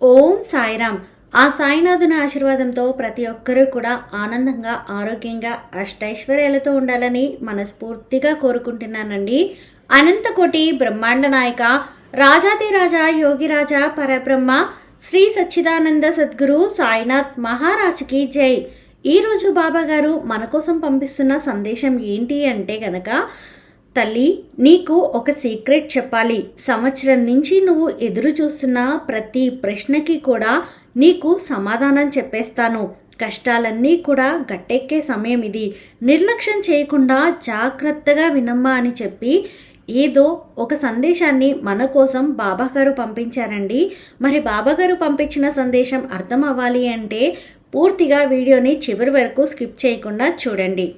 ఓం సాయిరామ్. ఆ సాయినాథుని ఆశీర్వాదంతో ప్రతి ఒక్కరూ కూడా ఆనందంగా ఆరోగ్యంగా అష్టైశ్వర్యాలతో ఉండాలని మనస్ఫూర్తిగా కోరుకుంటున్నానండి. అనంతకోటి బ్రహ్మాండ నాయక రాజాదిరాజా యోగిరాజా పరబ్రహ్మ శ్రీ సచ్చిదానంద సద్గురు సాయినాథ్ మహారాజ్కి జై. ఈరోజు బాబా గారు మన కోసం పంపిస్తున్న సందేశం ఏంటి అంటే గనక తల్లి నీకు ఒక సీక్రెట్ చెప్పాలి. సంవత్సరం నుంచి నువ్వు ఎదురు చూస్తున్న ప్రతి ప్రశ్నకి కూడా నీకు సమాధానం చెప్పేస్తాను. కష్టాలన్నీ కూడా గట్టెక్కే సమయం ఇది. నిర్లక్ష్యం చేయకుండా జాగ్రత్తగా వినమ్మా అని చెప్పి ఏదో ఒక సందేశాన్ని మన కోసం బాబాగారు పంపించారండి. మరి బాబాగారు పంపించిన సందేశం అర్థం అవ్వాలి అంటే పూర్తిగా వీడియోని చివరి వరకు స్కిప్ చేయకుండా చూడండి.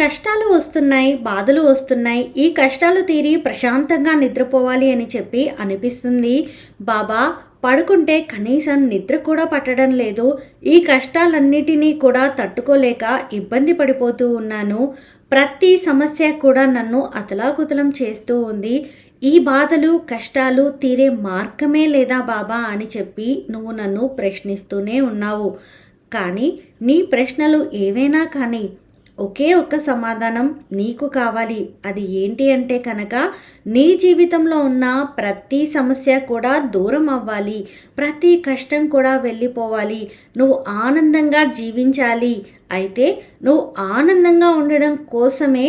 కష్టాలు వస్తున్నాయి బాధలు వస్తున్నాయి. ఈ కష్టాలు తీరి ప్రశాంతంగా నిద్రపోవాలి అని చెప్పి అనిపిస్తుంది. బాబా పడుకుంటే కనీసం నిద్ర కూడా పట్టడం లేదు. ఈ కష్టాలన్నిటినీ కూడా తట్టుకోలేక ఇబ్బంది పడిపోతూ ఉన్నాను. ప్రతి సమస్య కూడా నన్ను అతలాకుతలం చేస్తూ ఉంది. ఈ బాధలు కష్టాలు తీరే మార్గమే లేదా బాబా అని చెప్పి నువ్వు నన్ను ప్రశ్నిస్తూనే ఉన్నావు. కానీ నీ ప్రశ్నలు ఏవైనా కానీ ఒకే ఒక్క సమాధానం నీకు కావాలి. అది ఏంటి అంటే కనుక నీ జీవితంలో ఉన్న ప్రతి సమస్య కూడా దూరం అవ్వాలి. ప్రతి కష్టం కూడా వెళ్ళిపోవాలి. నువ్వు ఆనందంగా జీవించాలి. అయితే నువ్వు ఆనందంగా ఉండడం కోసమే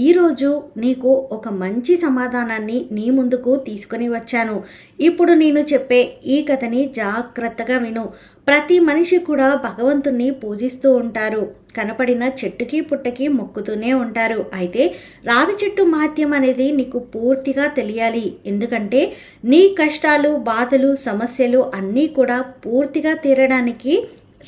ఈరోజు నీకు ఒక మంచి సమాధానాన్ని నీ ముందుకు తీసుకొని వచ్చాను. ఇప్పుడు నేను చెప్పే ఈ కథని జాగ్రత్తగా విను. ప్రతి మనిషి కూడా భగవంతుణ్ణి పూజిస్తూ ఉంటారు. కనపడిన చెట్టుకి పుట్టకి మొక్కుతూనే ఉంటారు. అయితే రావి చెట్టు మహత్యం అనేది నీకు పూర్తిగా తెలియాలి. ఎందుకంటే నీ కష్టాలు బాధలు సమస్యలు అన్నీ కూడా పూర్తిగా తీరడానికి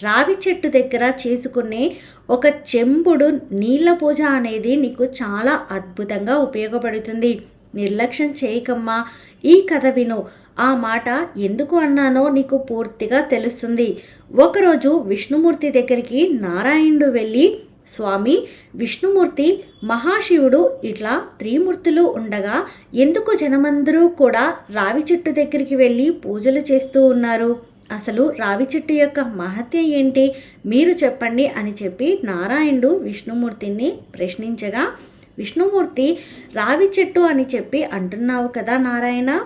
రావి చెట్టు దగ్గర చేసుకునే ఒక చెంబుడు నీళ్ళ పూజ అనేది నీకు చాలా అద్భుతంగా ఉపయోగపడుతుంది. నిర్లక్ష్యం చేయకమ్మా. ఈ కథ విను. ఆ మాట ఎందుకు అన్నానో నీకు పూర్తిగా తెలుస్తుంది. ఒకరోజు విష్ణుమూర్తి దగ్గరికి నారాయణుడు వెళ్ళి స్వామి విష్ణుమూర్తి మహాశివుడు ఇట్లా త్రిమూర్తులు ఉండగా ఎందుకు జనమందరూ కూడా రావి చెట్టు దగ్గరికి వెళ్ళి పూజలు చేస్తూ ఉన్నారు? అసలు రావి చెట్టు యొక్క మహత్య ఏంటి? మీరు చెప్పండి అని చెప్పి నారాయణుడు విష్ణుమూర్తిని ప్రశ్నించగా విష్ణుమూర్తి రావి చెట్టు అని చెప్పి అంటున్నావు కదా నారాయణ?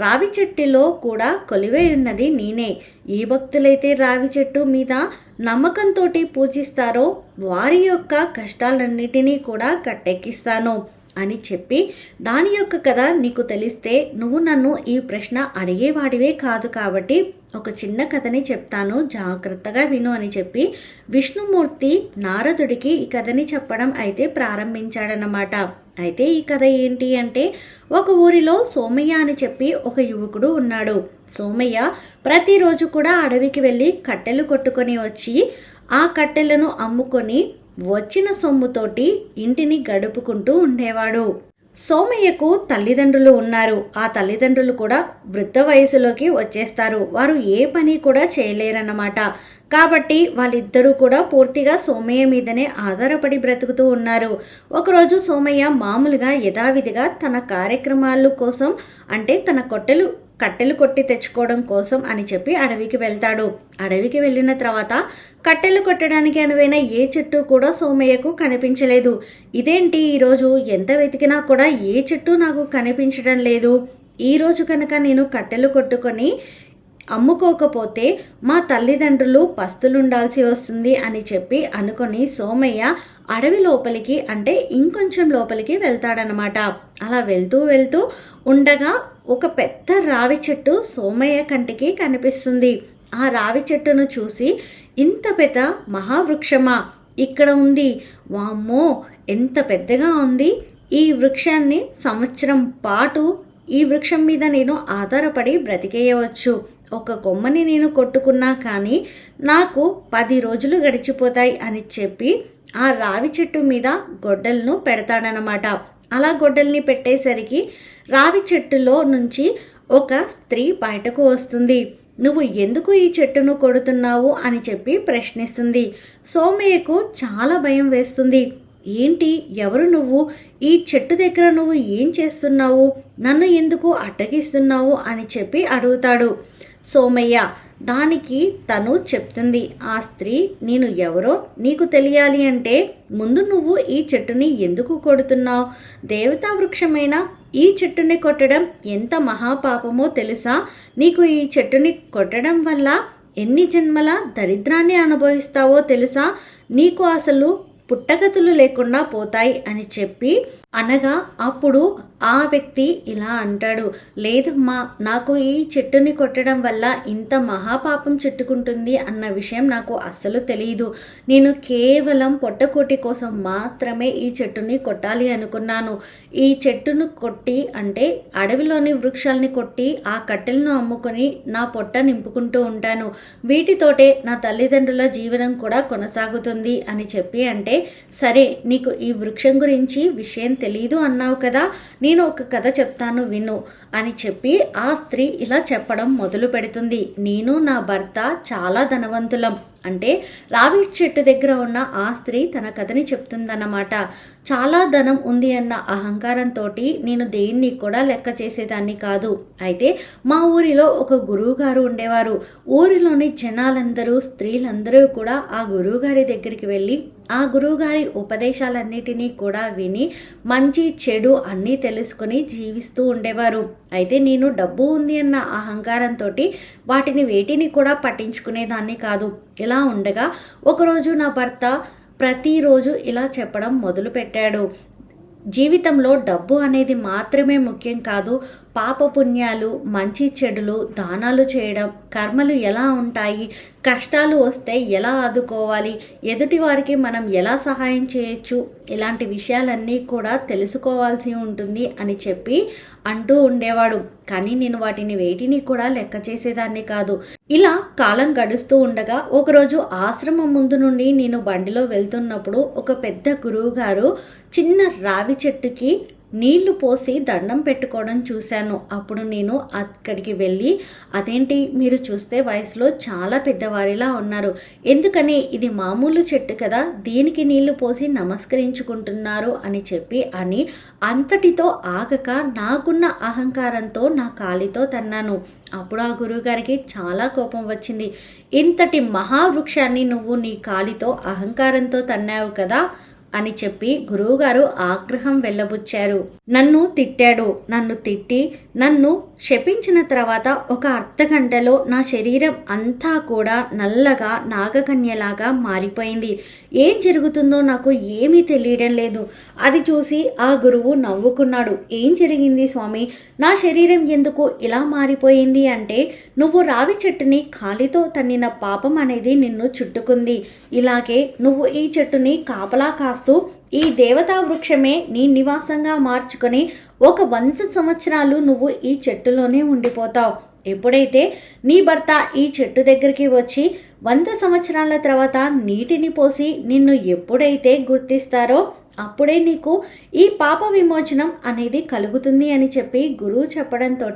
రావి చెట్టులో కూడా కొలివై ఉన్నది నేనే. ఏ భక్తులైతే రావి చెట్టు మీద నమ్మకంతో పూజిస్తారో వారి యొక్క కష్టాలన్నిటినీ కూడా కట్టెక్కిస్తాను అని చెప్పి దాని యొక్క కథ నీకు తెలిస్తే నువ్వు నన్ను ఈ ప్రశ్న అడిగేవాడివే కాదు కాబట్టి ఒక చిన్న కథని చెప్తాను. జాగ్రత్తగా విను అని చెప్పి విష్ణుమూర్తి నారదుడికి ఈ కథని చెప్పడం అయితే ప్రారంభించాడనమాట అయితే ఈ కథ ఏంటి అంటే ఒక ఊరిలో సోమయ్య అని చెప్పి ఒక యువకుడు ఉన్నాడు. సోమయ్య ప్రతిరోజు కూడా అడవికి వెళ్ళి కట్టెలు కొట్టుకొని వచ్చి ఆ కట్టెలను అమ్ముకొని వచ్చిన సొమ్ముతోటి ఇంటిని గడుపుకుంటూ ఉండేవాడు. సోమయ్యకు తల్లిదండ్రులు ఉన్నారు. ఆ తల్లిదండ్రులు కూడా వృద్ధ వయసులోకి వచ్చేస్తారు. వారు ఏ పని కూడా చేయలేరన్నమాట. కాబట్టి వాళ్ళిద్దరూ కూడా పూర్తిగా సోమయ్య మీదనే ఆధారపడి బ్రతుకుతూ ఉన్నారు. ఒకరోజు సోమయ్య మామూలుగా యథావిధిగా తన కార్యక్రమాలు కోసం అంటే తన కొట్టెలు కట్టెలు కొట్టి తెచ్చుకోవడం కోసం అని చెప్పి అడవికి వెళ్తాడు. అడవికి వెళ్ళిన తర్వాత కట్టెలు కొట్టడానికి అనువైన ఏ చెట్టు కూడా సోమయ్యకు కనిపించలేదు. ఇదేంటి ఈరోజు ఎంత వెతికినా కూడా ఏ చెట్టు నాకు కనిపించడం లేదు. ఈరోజు కనుక నేను కట్టెలు కొట్టుకొని అమ్ముకోకపోతే మా తల్లిదండ్రులు పస్తులుండాల్సి వస్తుంది అని చెప్పి అనుకొని సోమయ్య అడవి లోపలికి అంటే ఇంకొంచెం లోపలికి వెళ్తాడనమాట అలా వెళ్తూ వెళ్తూ ఉండగా ఒక పెద్ద రావి చెట్టు సోమయ్య కంటికి కనిపిస్తుంది. ఆ రావి చెట్టును చూసి ఇంత పెద్ద మహావృక్షమా? ఇక్కడ ఉంది. వామ్మో ఎంత పెద్దగా ఉంది. ఈ వృక్షాన్ని సంవత్సరం పాటు ఈ వృక్షం మీద నేను ఆధారపడి బ్రతికేయవచ్చు. ఒక కొమ్మని నేను కొట్టుకున్నా కానీ నాకు పది రోజులు గడిచిపోతాయి అని చెప్పి ఆ రావి చెట్టు మీద గొడ్డలను పెడతాడనమాట అలా గొడ్డల్ని పెట్టేసరికి రావి చెట్టులో నుంచి ఒక స్త్రీ బయటకు వస్తుంది. నువ్వు ఎందుకు ఈ చెట్టును కొడుతున్నావు? అని చెప్పి ప్రశ్నిస్తుంది. సోమయ్యకు చాలా భయం వేస్తుంది. ఏంటి? ఎవరు నువ్వు? ఈ చెట్టు దగ్గర నువ్వు ఏం చేస్తున్నావు? నన్ను ఎందుకు అడ్డగిస్తున్నావు? అని చెప్పి అడుగుతాడు. సోమయ్య దానికి తను చెప్తుంది ఆ స్త్రీ నేను ఎవరో నీకు తెలియాలి అంటే ముందు నువ్వు ఈ చెట్టుని ఎందుకు కొడుతున్నావు? దేవతా వృక్షమైన ఈ చెట్టుని కొట్టడం ఎంత మహాపాపమో తెలుసా? నీకు ఈ చెట్టుని కొట్టడం వల్ల ఎన్ని జన్మల దరిద్రాన్ని అనుభవిస్తావో తెలుసా? నీకు అసలు పుట్టగతులు లేకుండా పోతాయి అని చెప్పి అనగా అప్పుడు ఆ వ్యక్తి ఇలా అంటాడు లేదమ్మా నాకు ఈ చెట్టుని కొట్టడం వల్ల ఇంత మహాపాపం చుట్టుకుంటుంది అన్న విషయం నాకు అస్సలు తెలియదు నేను కేవలం పొట్టకోటి కోసం మాత్రమే ఈ చెట్టుని కొట్టాలి అనుకున్నాను. ఈ చెట్టును కొట్టి అంటే అడవిలోని వృక్షాలని కొట్టి ఆ కట్టెలను అమ్ముకొని నా పొట్ట నింపుకుంటూ ఉంటాను. వీటితోటే నా తల్లిదండ్రుల జీవనం కూడా కొనసాగుతుంది అని చెప్పి అంటే సరే నీకు ఈ వృక్షం గురించి విషయం తెలియదు అన్నావు కదా నేను ఒక కథ చెప్తాను విను అని చెప్పి ఆ స్త్రీ ఇలా చెప్పడం మొదలు పెడుతుంది నేను నా భర్త చాలా ధనవంతులం. అంటే రావి చెట్టు దగ్గర ఉన్న ఆ స్త్రీ తన కథని చెప్తుందన్నమాట. చాలా ధనం ఉంది అన్న అహంకారంతో నేను దేన్ని కూడా లెక్క చేసేదాన్ని కాదు. అయితే మా ఊరిలో ఒక గురువు గారు ఉండేవారు. ఊరిలోని జనాలందరూ స్త్రీలందరూ కూడా ఆ గురువు గారి దగ్గరికి వెళ్ళి ఆ గురువుగారి ఉపదేశాలన్నిటినీ కూడా విని మంచి చెడు అన్నీ తెలుసుకొని జీవిస్తూ ఉండేవారు. అయితే నేను డబ్బు ఉంది అన్న అహంకారంతో వాటిని వేటిని కూడా పట్టించుకునేదాన్ని కాదు. ఇలా ఉండగా ఒకరోజు నా భర్త ప్రతిరోజు ఇలా చెప్పడం మొదలుపెట్టాడు. జీవితంలో డబ్బు అనేది మాత్రమే ముఖ్యం కాదు. పాపపుణ్యాలు మంచి చెడులు దానాలు చేయడం కర్మలు ఎలా ఉంటాయి కష్టాలు వస్తే ఎలా ఆదుకోవాలి ఎదుటి వారికి మనం ఎలా సహాయం చేయొచ్చు ఇలాంటి విషయాలన్నీ కూడా తెలుసుకోవాల్సి ఉంటుంది అని చెప్పి అంటూ ఉండేవాడు. కానీ నేను వాటిని వేటిని కూడా లెక్క చేసేదాన్ని కాదు. ఇలా కాలం గడుస్తూ ఉండగా ఒకరోజు ఆశ్రమం ముందు నుండి నేను బండిలో వెళ్తున్నప్పుడు ఒక పెద్ద గురువు గారు చిన్న రావి చెట్టుకి నీళ్ళు పోసి దండం పెట్టుకోవడం చూశాను. అప్పుడు నేను అక్కడికి వెళ్ళి అదేంటి? మీరు చూస్తే వయసులో చాలా పెద్దవారిలా ఉన్నారు. ఎందుకని? ఇది మామూలు చెట్టు కదా. దీనికి నీళ్ళు పోసి నమస్కరించుకుంటున్నారు అని చెప్పి అని అంతటితో ఆగక నాకున్న అహంకారంతో నా కాలితో తన్నాను. అప్పుడు ఆ గురువుగారికి చాలా కోపం వచ్చింది. ఇంతటి మహావృక్షాన్ని నువ్వు నీ కాలితో అహంకారంతో తన్నావు కదా. అని చెప్పి గురువుగారు ఆగ్రహం వెళ్ళబుచ్చారు. నన్ను తిట్టాడు. నన్ను తిట్టి నన్ను శపించిన తర్వాత ఒక అర్ధగంటలో నా శరీరం అంతా కూడా నల్లగా నాగకన్యలాగా మారిపోయింది. ఏం జరుగుతుందో నాకు ఏమీ తెలియడం లేదు. అది చూసి ఆ గురువు నవ్వుకున్నాడు. ఏం జరిగింది స్వామి? నా శరీరం ఎందుకు ఇలా మారిపోయింది అంటే నువ్వు రావి చెట్టుని కాలితో తన్నిన పాపం అనేది నిన్ను చుట్టుకుంది. ఇలాగే నువ్వు ఈ చెట్టుని కాపలా కాస్త ఈ దేవతా వృక్షమే నీ నివాసంగా మార్చుకొని ఒక వంద సంవత్సరాలు నువ్వు ఈ చెట్టులోనే ఉండిపోతావు. ఎప్పుడైతే నీ భర్త ఈ చెట్టు దగ్గరికి వచ్చి వంద సంవత్సరాల తర్వాత నీటిని పోసి నిన్ను ఎప్పుడైతే గుర్తిస్తారో అప్పుడే నీకు ఈ పాప విమోచనం అనేది కలుగుతుంది అని చెప్పి గురువు చెప్పడంతో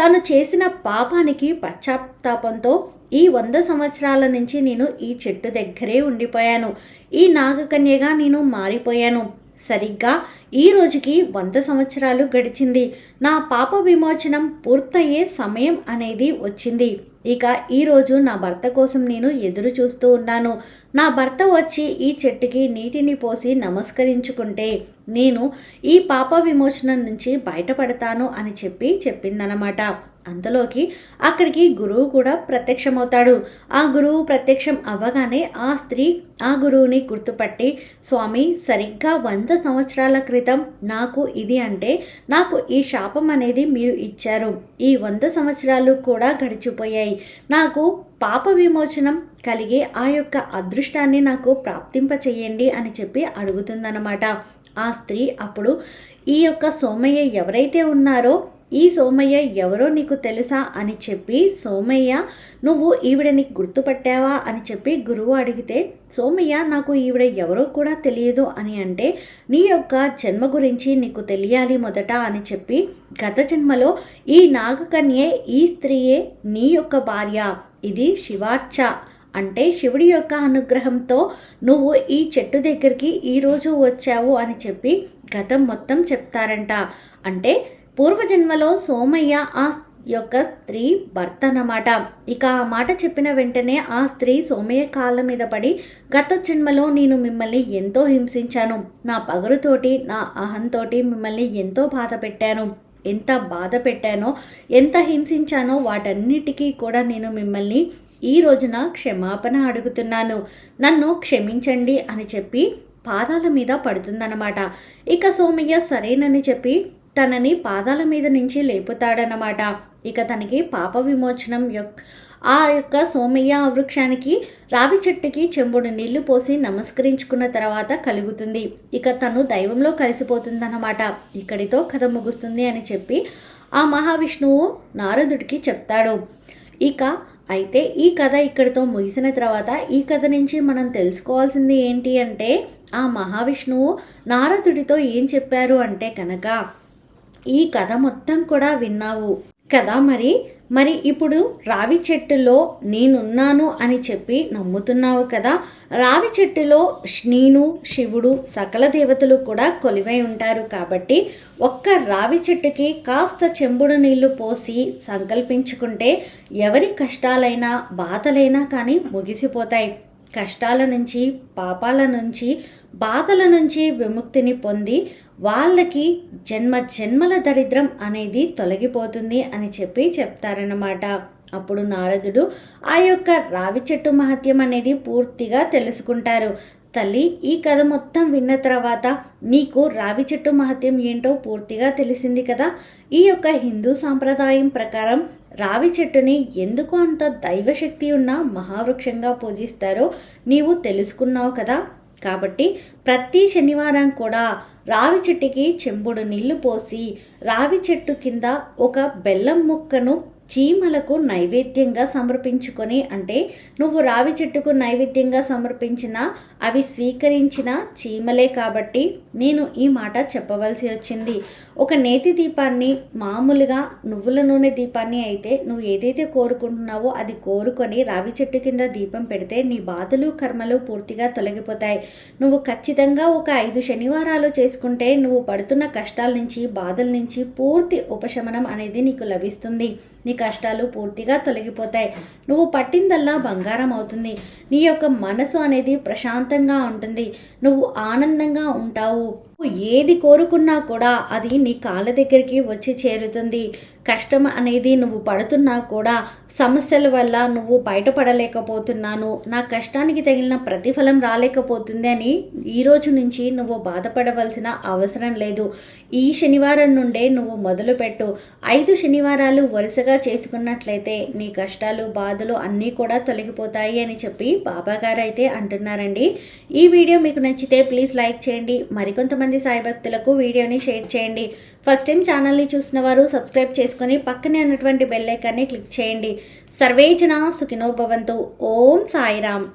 తను చేసిన పాపానికి పశ్చాత్తాపంతో ఈ వంద సంవత్సరాల నుంచి నేను ఈ చెట్టు దగ్గరే ఉండిపోయాను. ఈ నాగకన్యగా నేను మారిపోయాను. సరిగ్గా ఈ రోజుకి వంద సంవత్సరాలు గడిచింది. నా పాప విమోచనం పూర్తయ్యే సమయం అనేది వచ్చింది. ఇక ఈరోజు నా భర్త కోసం నేను ఎదురు చూస్తూ ఉన్నాను. నా భర్త వచ్చి ఈ చెట్టుకి నీటిని పోసి నమస్కరించుకుంటే నేను ఈ పాప విమోచనం నుంచి బయటపడతాను అని చెప్పి చెప్పిందనమాట. అంతలోకి అక్కడికి గురువు కూడా ప్రత్యక్షమవుతాడు. ఆ గురువు ప్రత్యక్షం అవ్వగానే ఆ స్త్రీ ఆ గురువుని గుర్తుపట్టి స్వామి సరిగ్గా వంద సంవత్సరాల క్రితం నాకు ఇది అంటే నాకు ఈ శాపం అనేది మీరు ఇచ్చారు. ఈ వంద సంవత్సరాలు కూడా గడిచిపోయాయి. నాకు పాప విమోచనం కలిగే ఆ యొక్క అదృష్టాన్ని నాకు ప్రాప్తింప చెయ్యండి అని చెప్పి అడుగుతుందన్నమాట. ఆ స్త్రీ అప్పుడు ఈ యొక్క సోమయ్య ఎవరైతే ఉన్నారో ఈ సోమయ్య ఎవరో నీకు తెలుసా అని చెప్పి సోమయ్య నువ్వు ఈవిడని గుర్తుపట్టావా? అని చెప్పి గురువు అడిగితే సోమయ్య నాకు ఈవిడ ఎవరో కూడా తెలియదు అని అంటే నీ యొక్క జన్మ గురించి నీకు తెలియాలి మొదట అని చెప్పి గత జన్మలో ఈ నాగకన్యే ఈ స్త్రీయే నీ యొక్క భార్య ఇది శివార్చ. అంటే శివుడి యొక్క అనుగ్రహంతో నువ్వు ఈ చెట్టు దగ్గరికి ఈరోజు వచ్చావు అని చెప్పి గతం మొత్తం చెప్తారంట. అంటే పూర్వజన్మలో సోమయ్య ఆ యొక్క స్త్రీ భర్త అన్నమాట ఇక ఆ మాట చెప్పిన వెంటనే ఆ స్త్రీ సోమయ్య కాళ్ళ మీద పడి గత జన్మలో నేను మిమ్మల్ని ఎంతో హింసించాను. నా పగరుతోటి నా అహంతోటి మిమ్మల్ని ఎంతో బాధ పెట్టాను. ఎంత బాధ పెట్టానో ఎంత హింసించానో వాటన్నిటికీ కూడా నేను మిమ్మల్ని ఈ రోజున క్షమాపణ అడుగుతున్నాను. నన్ను క్షమించండి అని చెప్పి పాదాల మీద పడుతుందన్నమాట. ఇక సోమయ్య సరేనని చెప్పి తనని పాదాల మీద నుంచి లేపుతాడనమాట ఇక తనకి పాప విమోచనం యొక్క ఆ యొక్క సోమయ్య వృక్షానికి రావి చెట్టుకి చెంబుడు నీళ్ళు పోసి నమస్కరించుకున్న తర్వాత కలుగుతుంది. ఇక తను దైవంలో కలిసిపోతుందన్నమాట. ఇక్కడితో కథ ముగుస్తుంది అని చెప్పి ఆ మహావిష్ణువు నారదుడికి చెప్తాడు. ఇక అయితే ఈ కథ ఇక్కడితో ముగిసిన తర్వాత ఈ కథ నుంచి మనం తెలుసుకోవాల్సింది ఏంటి అంటే ఆ మహావిష్ణువు నారదుడితో ఏం చెప్పారు అంటే కనుక ఈ కథ మొత్తం కూడా విన్నావు. కదా మరి? మరి ఇప్పుడు రావి చెట్టులో నేనున్నాను అని చెప్పి నమ్ముతున్నావు కదా? రావి చెట్టులో నేను శివుడు సకల దేవతలు కూడా కొలివై ఉంటారు కాబట్టి ఒక్క రావి చెట్టుకి కాస్త చెంబుడు నీళ్ళు పోసి సంకల్పించుకుంటే ఎవరి కష్టాలైనా బాధలైనా కానీ ముగిసిపోతాయి. కష్టాల నుంచి పాపాల నుంచి బాధల నుంచి విముక్తిని పొంది వాళ్ళకి జన్మ జన్మల దరిద్రం అనేది తొలగిపోతుంది అని చెప్పి చెప్తారన్నమాట. అప్పుడు నారదుడు ఆ యొక్క రావి చెట్టు మహత్యం అనేది పూర్తిగా తెలుసుకుంటారు. తల్లి ఈ కథ మొత్తం విన్న తర్వాత నీకు రావి చెట్టు మహత్యం ఏంటో పూర్తిగా తెలిసింది కదా? ఈ యొక్క హిందూ సాంప్రదాయం ప్రకారం రావి చెట్టుని ఎందుకు అంత దైవశక్తి ఉన్న మహావృక్షంగా పూజిస్తారో నీవు తెలుసుకున్నావు కదా. కాబట్టి ప్రతి శనివారం కూడా రావి చెట్టుకి చెంబుడు నీళ్ళు పోసి రావి చెట్టు కింద ఒక బెల్లం ముక్కను చీమలకు నైవేద్యంగా సమర్పించుకొని అంటే నువ్వు రావి చెట్టుకు నైవేద్యంగా సమర్పించిన అవి స్వీకరించిన చీమలే కాబట్టి నేను ఈ మాట చెప్పవలసి వచ్చింది. ఒక నేతి దీపాన్ని మామూలుగా నువ్వుల నూనె దీపాన్ని అయితే నువ్వు ఏదైతే కోరుకుంటున్నావో అది కోరుకొని రావి చెట్టు కింద దీపం పెడితే నీ బాధలు కర్మలు పూర్తిగా తొలగిపోతాయి. నువ్వు ఖచ్చితంగా ఒక ఐదు శనివారాలు చేసుకుంటే నువ్వు పడుతున్న కష్టాల నుంచి బాధల నుంచి పూర్తి ఉపశమనం అనేది నీకు లభిస్తుంది. నీ కష్టాలు పూర్తిగా తొలగిపోతాయి. నువ్వు పట్టిందల్లా బంగారం అవుతుంది. నీ యొక్క మనసు అనేది ప్రశాంతంగా ఉంటుంది. నువ్వు ఆనందంగా ఉంటావు. ఏది కోరుకున్నా కూడా అది నీ కాళ్ళ దగ్గరికి వచ్చి చేరుతుంది. కష్టం అనేది నువ్వు పడుతున్నా కూడా సమస్యల వల్ల నువ్వు బయటపడలేకపోతున్నాను. నా కష్టానికి తగిలిన ప్రతిఫలం రాలేకపోతుంది అని ఈ రోజు నుంచి నువ్వు బాధపడవలసిన అవసరం లేదు. ఈ శనివారం నుండే నువ్వు మొదలుపెట్టు. ఐదు శనివారాలు వరుసగా చేసుకున్నట్లయితే నీ కష్టాలు బాధలు అన్నీ కూడా తొలగిపోతాయి అని చెప్పి బాబాగారు అయితే అంటున్నారండి. ఈ వీడియో మీకు నచ్చితే ప్లీజ్ లైక్ చేయండి. మరికొంతమంది సాయి భక్తులకు వీడియోని షేర్ చేయండి. ఫస్ట్ టైం ఛానల్ని చూసిన వారు సబ్స్క్రైబ్ చేసుకొని పక్కనే ఉన్నటువంటి బెల్ ఐకాన్ని క్లిక్ చేయండి. సర్వేజన సుఖినోభవంతు ఓం సాయిరామ్.